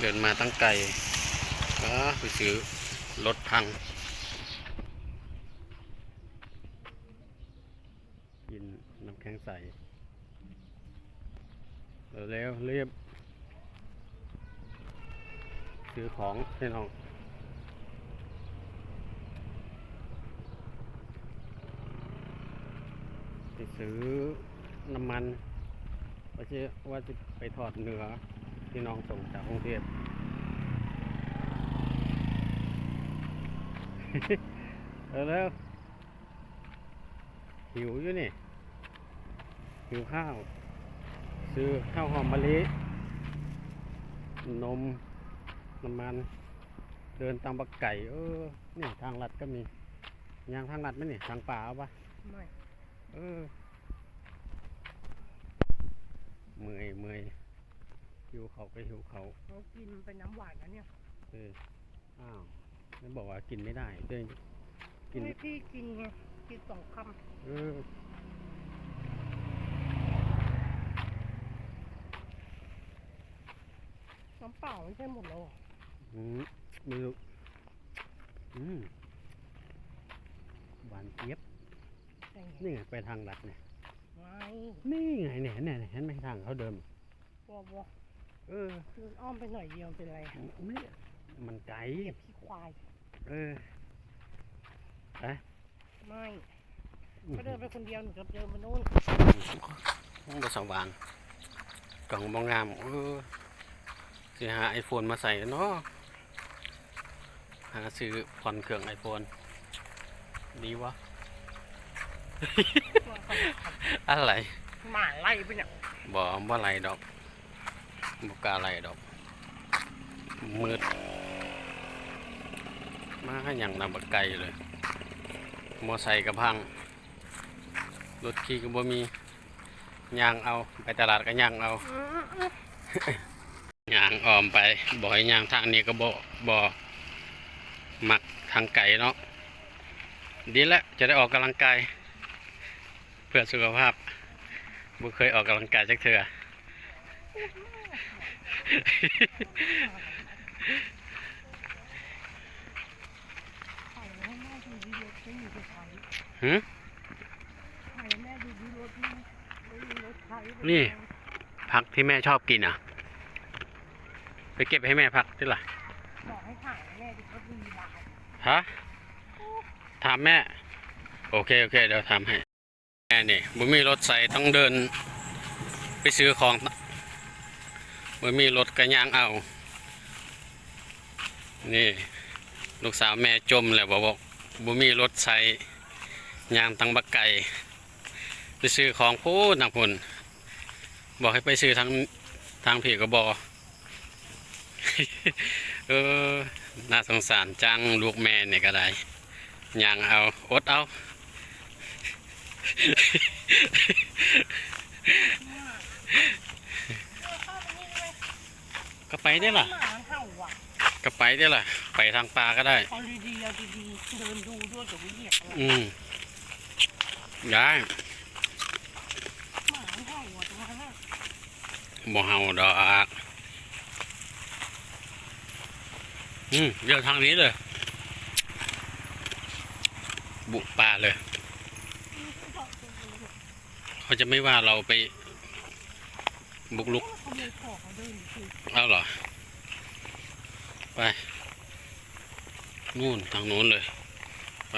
เดินมาตั้งไกลก็ไปซื้อรถพัง กินน้ำแข็งใสเร็วๆรียบซื้อของให้น้องไปซื้อน้ำมันว่าจะว่าจะไปถอดเนื้อ ที่น้องส่งจากกรุงเทพเออแล้วหิวอยู่นี่ หิวข้าว ซื้อข้าวหอมมะลินมน้ำมัน เดินตามบักไก่ เออนี่ทางลัดก็มียางทางลัดไหมนี่ ทางป่าเอาปะไม่ เออ เมื่อยเมื่อย หิวเขาก็หิวเขาเขากินเป็นน้ำหวานนะเนี่ยเอออ้าวแล้วบอกว่ากินไม่ได้เดินกินไม่พี่กินไงกินสองคเออำน้ำเปล่าไม่ใช่หมดแล้วเหรออืมไม่รู้อืมหวานเจี๊ยบใช่ไงนี่ไงไปทางลัดเนี่ยไม่นี่ไงเนี่ยเนี่ยเห็นไหมทางเขาเดิมบัวบัว เออเดินอ้อมไปหน่อยเดียวเป็นไรอะไม่มันไกลเหยียบขี้ควาย เออไม่ก็เดินไปคนเดียวหนูจะเดินไปนู่นห้องบสว่างกล่องมองงามเออจะหาไอโฟนมาใส่เนาะหาซื้อผ่อนเครื่องไอโฟนดีวะ อะไร หมาไล่ไปเนี่ยบ่บ่ไหลดอก บ่กล้าไหลดอก มืด มาให้หยังนำบักไก่เลย มอไซค์กับพัง รถขี่ก็บ่มีย่างเอา ไปตลาดก็ย่างเอาย่างอ้อมไป บ่ให้ย่างทางนี้ก็บ่บ่มักทางไก่เนาะ ดีแล้วจะได้ออกกำลังกาย เพื่อสุขภาพบ่เคยออกกำลังกายจักเทื่อ ห้แม่ดูดีรถไม่มีรถไถหืมถ่ายให้แม่ดูดีรถไม่ไม่มีรถไถนี่ ผักที่แม่ชอบกินอะ ไปเก็บให้แม่ผักที่ล่ะบอกให้ถ่ายแม่ดูรถมีลายฮะถามแม่ โอเค โอเค เดี๋ยวทำให้ แม่นี่บ่มีรถใส่ต้องเดิน ไปซื้อของ บ่มีรถก็ย่างเอา นี่ ลูกสาวแม่จมแล้วบอกบอกบ่มีรถใส่ยางตังบักไก่ไปซื้อของพูดนักพุ่นบอกให้ไปซื้อทางทางผีก็บอกเออ น่าสงสารจังลูกแม่เนี่ยก็ได้ยางเอาอดเอา ก็ไปได้ล่ะ หมาเห่าอะก็ไปได้ล่ะ ไปทางป่าก็ได้ เอาดีๆเอาดีๆเดินดูด้วยเดี๋ยวไปเหยียบอะไรอืมได้หมาเห่าอะตรงนั้นอะบ่เฮาดอกอืมเดี๋ยวทางนี้เลย บุกป่าเลย เขาจะไม่ว่าเราไป บุกลุก อยู่คือเอาเหรอ ไป นู่นทางโน้นเลย ไป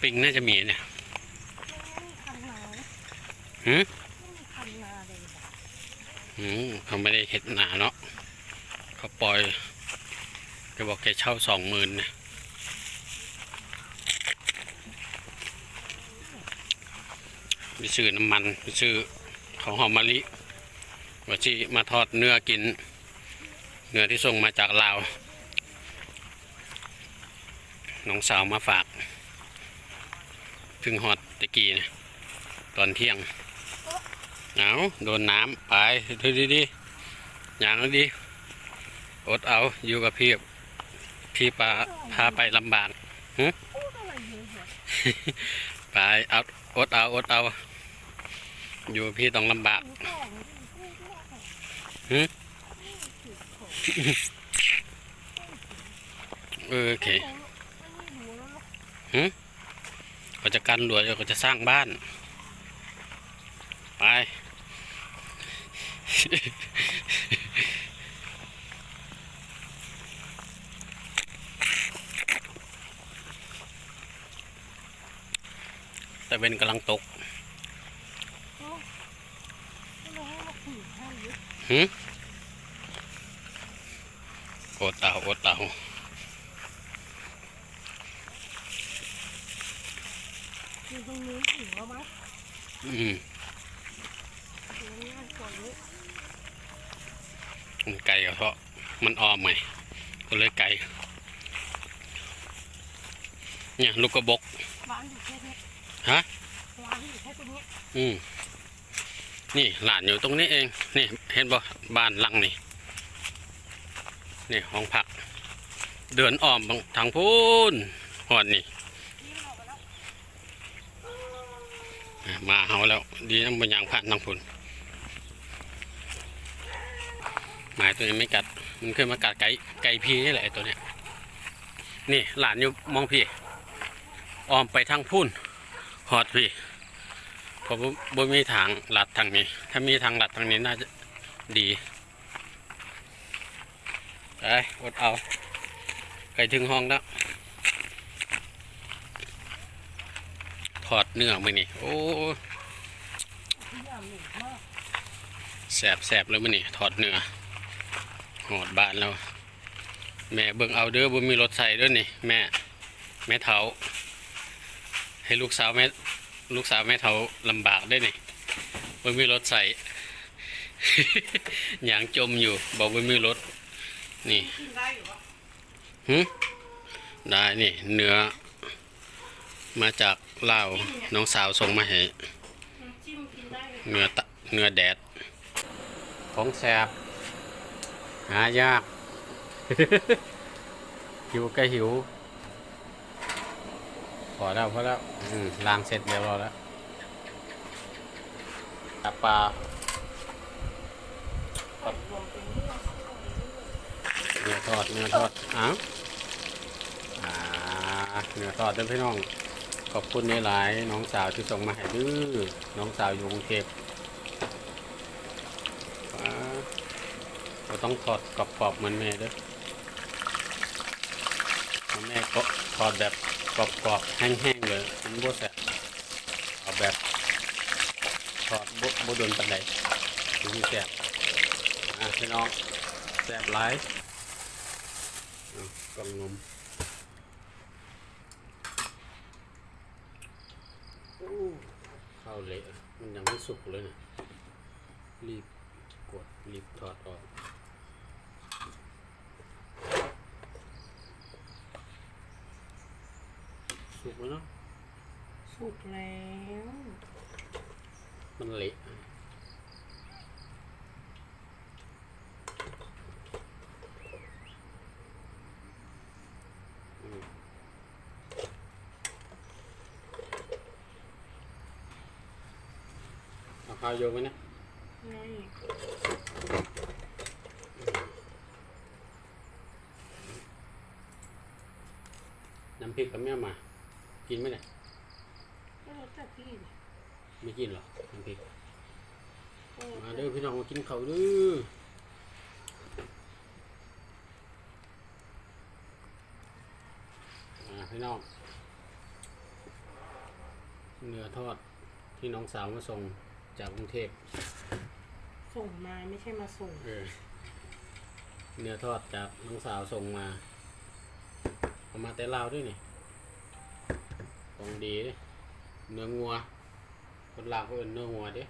ปิงน่าจะมีเนี่ยไม่มีคันนาหืมไม่มีคันนาเลยแบบอืมเขาไม่ได้เห็ดหนาเนาะเขาปล่อยแกบอกแกเช่าสองหมื่นเนี่ย ไปซื้อน้ำมันไปซื้อของหอมมะลิว่าที่มาทอดเนื้อกิน เนื้อที่ส่งมาจากลาวน้องสาวมาฝากพึ่งฮอดตะกี้นี่ยตอนเที่ยงเอาโดนน้ำไปดูดีดีๆอย่างนั้นดีอดเอาอยู่กับพี่พี่ปาพาไปลำบากพูดอะ ไรเยอะแยะไปเอาอดเอาอดเอา อยู่พี่ต้องลำบากหนูก่อนหนูพูดว่าหืมนี่คือของเออโอเคของมันมีหัวแล้วเนอะเขาจะกันรั้วเขาจะสร้างบ้าน ไป เป็นกำลังตกไม่รู้ว่าผืนให้เยอะหืมอดเอาอดเอาคือตรงนี้ถึงแล้วมั้ยอืมตรงนี้มันก่อนเลยมันไกลกับเพราะมันออมไงก็เลยไกลเนี่ยลูกกระบกวางอยู่แค่เนี้ยฮะวาง อืมนี่หลานอยู่ตรงนี้เอง นี่เห็นบ่บ้านหลังนี่ นี่ห้องพัก เดินอ้อมทางพูนหอดนี่ มาเฮาแล้ว ดีนะมันยางผ่านทางพูนหมายตัวนี้ไม่กัด มันเคยมากัดไก่ไก่พีนี่แหละไอ้ตัวเนี้ย นี่หลานอยู่มองพี่ อ้อมไปทางพูนหอดพี่ เพราะบ่มีทางลัดทางนี้ ถ้ามีทางลัดทางนี้น่าจะดีไปอดเอาไปถึงห้องแล้วถอดเนื้อมือนี่โอ้แสบแสบเลยมือนี่ถอดเนื้อหอดบ้านแล้ว แม่เบิ่งเอาเด้อบ่มีรถใส่ด้วยนี่ แม่ แม่เฒ่าให้ลูกสาวแม่ ลูกสาวแม่เฒ่าลำบากได้นี่บ่มีรถใส่หยางจมอยู่บอกบ่มีรถ นี่ได้อยู่ปะหึได้นี่ เนื้อ มาจากลาวน้องสาวส่งมาให้เลยเนื้อตะเนื้อแดด ของแสบ หายาก หิวก็หิว พอแล้วพอแล้วอืมล้างเสร็จเรียบร้อยแล้วตับปลาเนื้อทอดเนื้อทอดอ้าวอ่าเนื้อทอดเด้อพี่น้อง ขอบคุณหลายๆน้องสาวที่ส่งมาให้ดื้อน้องสาวอยู่กรุงเทพว้าเราต้องทอดกรอบๆเหมือนแม่เด้อแม่ก็ทอดแบบ กรอบๆแห้งๆเลยมันบ่แซบเอาแบบทอดบ่บ่โดนปานใดถึงแซบอะพี่น้องแซบหลายกล่องนมโอ้ข้าวเละมันยังไม่สุกเลยนะรีบกดรีบถอดออก สุกแล้วเนาะสุกแล้ว มันเละอืมเอาข้าวโยนไว้นะไงน้ำพริกกับแม่มา กินไหมเนี่ยก็แล้วแต่พี่ดิไม่กินหรอน้ำพริกเออมาเด้อพี่น้องมากินข้าวเด้อมาพี่น้องเนื้อทอดที่น้องสาวมาส่งจากกรุงเทพส่งมาไม่ใช่มาส่ง เออเนื้อทอดจากน้องสาวส่งมาเอามาแต่ลาวด้วยนี่ ของดีเด้เนื้องัว คนลาวเขาเอิ้นเนื้องัวเด้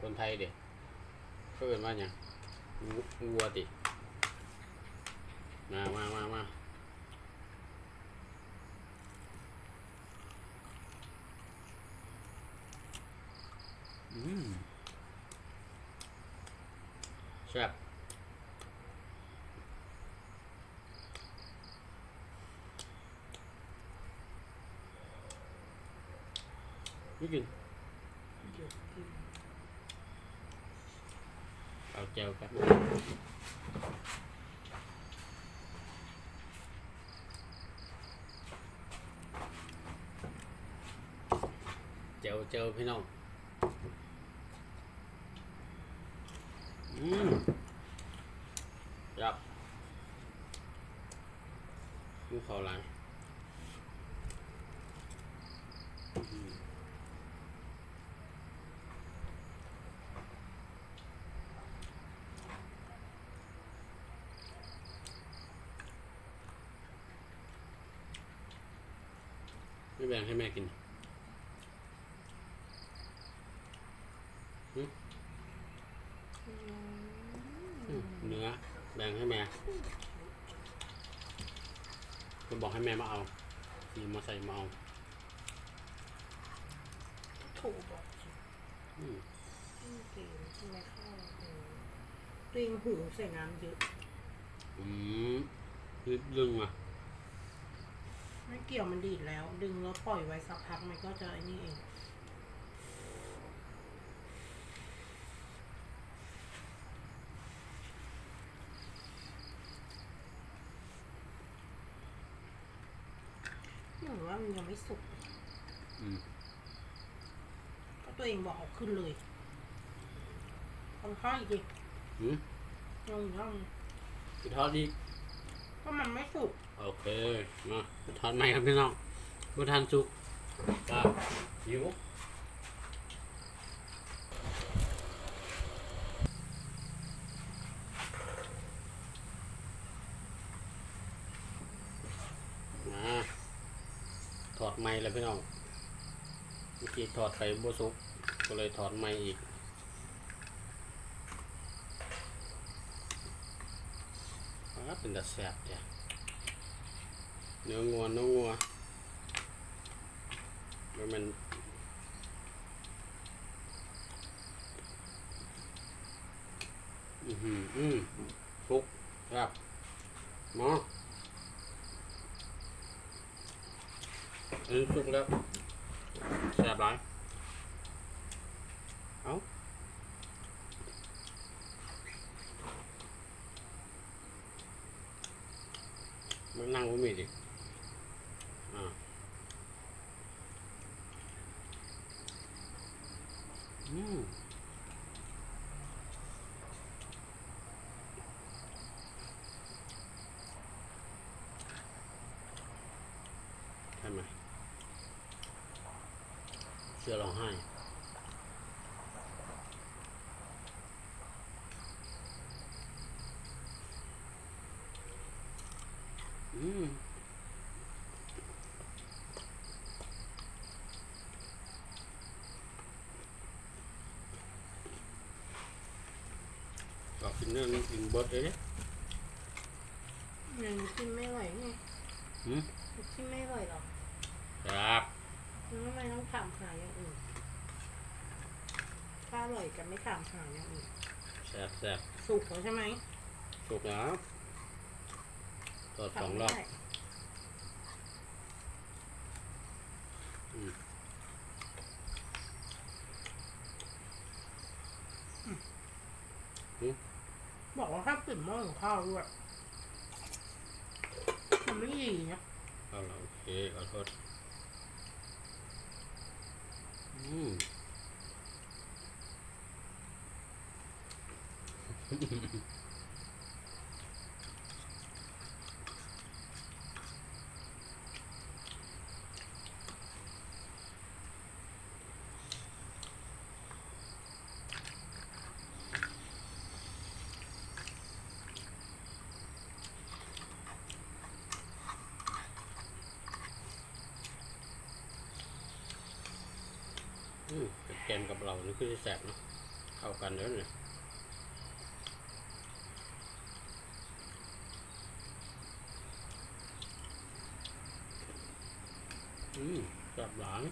คนไทยเด้เขาเอิ้นว่าหยังงัวติมามามามาอืมแซ่บ cái gì? vào chào các bạn chào chào phải không uhm. ไม่แบ่งให้แม่กินอืมเนื้อ แบ่งให้แม่คุณบอกให้แม่มาเอามีมาใส่มาเอาถูกบอกอืมอืมเก่งทำไมเข้าเออตัวเองหูใส่น้ำเยอะ อืมลึกลึงอะไม่เกี่ยวมันดีดแล้ว ดึงแล้วปล่อยไว้สักพักมันก็จะไอ้นี่เองเหมือนว่ามันยังไม่สุกอืมก็ตัวเองบอกเอาขึ้นเลยทำข้าวอีกดิอืมลองย่องไปทอดอีก ก็มันไม่สุกโอเค มาทอดใหม่ครับพี่น้องบุทานสุกป้าหิวมาถอดไม้แล้วพี่น้องเมื่อกี้ถอดไปบ่สุกก็เลยถอดไม้อีกอ่า เป็นตาแสบจ้ะเนื้องัวเนื้องัวแล้วมันอือหืออืมฟุกครับหมออันนี้สุกแล้วแซ่บหลายเอามั นั่งบ่มีดิอ่าอืมใช่ไหมเชื่อร้องไห้ อืมก็กินเรื่องกินเบิดเลยเนี่ยยังกินไม่ไหวไงหืมกินไม่ไหวหรอกครับแล้วทำไมต้องถามหาอย่างอื่นถ้าอร่อยกันไม่ถามหาอย่างอื่นแซ่บแซ่บสุกแล้วใช่ไหมสุกแล้วทอ ดสองรอบทำได้อืมบอกว่าถ้าปิดหม้อของข้าวด้วย มันไม่ดีนะเอาละโอเคขอโทษอืมอืม กับแกมกับเรานี่คือแสบเนาะเข้ากันแล้วเนี่ยอืมแสบหลาย